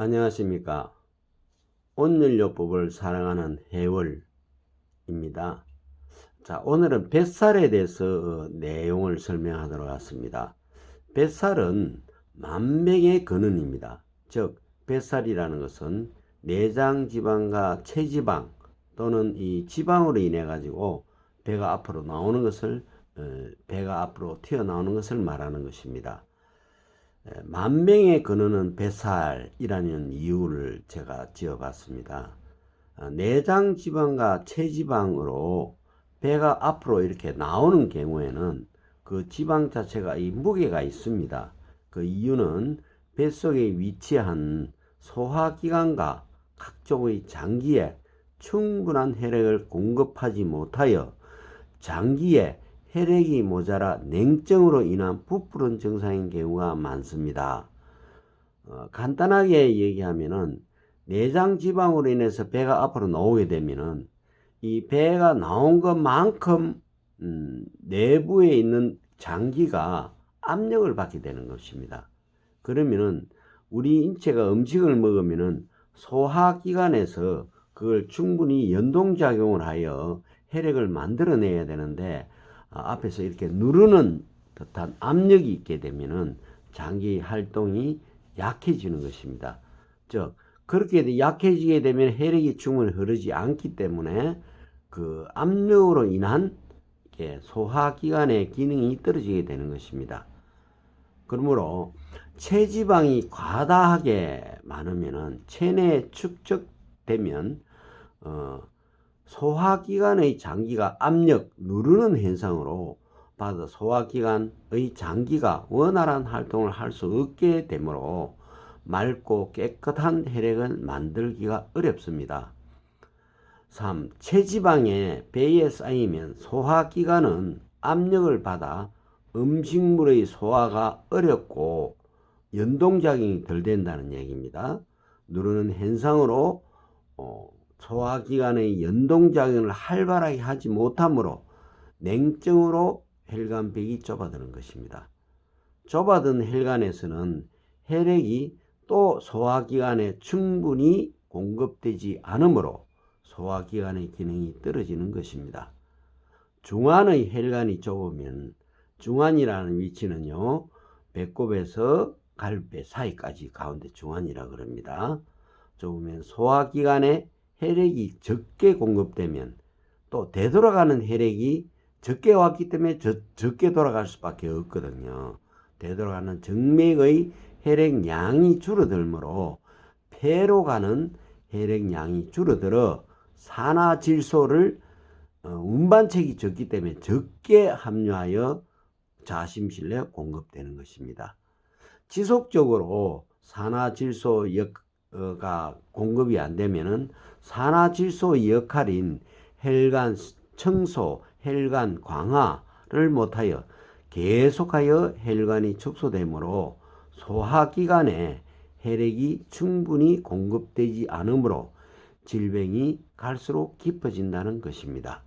안녕하십니까. 온연료법을 사랑하는 해월입니다. 자, 오늘은 뱃살에 대해서 어, 내용을 설명하도록 하겠습니다. 뱃살은 만병의 근원입니다. 즉, 뱃살이라는 것은 내장 지방과 체지방 또는 이 지방으로 인해 가지고 배가 앞으로 나오는 것을 어, 배가 앞으로 튀어나오는 것을 말하는 것입니다. 에, 만병의 근원은 뱃살이라는 이유를 제가 지어봤습니다. 아, 내장 지방과 체지방으로 배가 앞으로 이렇게 나오는 경우에는 그 지방 자체가 이 무게가 있습니다. 그 이유는 뱃속에 위치한 소화기관과 각종의 장기에 충분한 혈액을 공급하지 못하여 장기에 혈액이 모자라 냉증으로 인한 부푸른 증상인 경우가 많습니다. 어, 간단하게 얘기하면은 내장 지방으로 인해서 배가 앞으로 나오게 되면은 이 배가 나온 것만큼 음, 내부에 있는 장기가 압력을 받게 되는 것입니다. 그러면은 우리 인체가 음식을 먹으면은 소화기관에서 그걸 충분히 연동작용을 하여 혈액을 만들어내야 되는데 아, 앞에서 이렇게 누르는 듯한 압력이 있게 되면은 장기 활동이 약해지는 것입니다. 즉 그렇게 약해지게 되면 혈액이 충분히 흐르지 않기 때문에 그 압력으로 인한 소화기관의 기능이 떨어지게 되는 것입니다. 그러므로 체지방이 과다하게 많으면은 체내에 축적되면 어, 소화기관의 장기가 압력 누르는 현상으로 받아 소화기관의 장기가 원활한 활동을 할 수 없게 되므로 맑고 깨끗한 혈액을 만들기가 어렵습니다. 3. 체지방에 배에 쌓이면 소화기관은 압력을 받아 음식물의 소화가 어렵고 연동작용이 덜 된다는 얘기입니다. 누르는 현상으로 어, 소화기관의 연동작용을 활발하게 하지 못하므로 냉증으로 혈관벽이 좁아드는 것입니다. 좁아든 혈관에서는 혈액이 또 소화기관에 충분히 공급되지 않으므로 소화기관의 기능이 떨어지는 것입니다. 중안의 혈관이 좁으면 중안이라는 위치는요, 배꼽에서 갈배 사이까지 가운데 중안이라 그럽니다. 좁으면 소화기관에 혈액이 적게 공급되면 또 되돌아가는 혈액이 적게 왔기 때문에 저, 적게 돌아갈 수밖에 없거든요. 되돌아가는 정맥의 혈액량이 줄어들므로 폐로 가는 혈액량이 줄어들어 산화질소를 어, 운반책이 적기 때문에 적게 함유하여 자심실내 공급되는 것입니다. 지속적으로 산화질소 가 공급이 안 되면은 산화질소 역할인 혈관 청소, 혈관 강화를 못하여 계속하여 혈관이 축소되므로 소화기관에 혈액이 충분히 공급되지 않으므로 질병이 갈수록 깊어진다는 것입니다.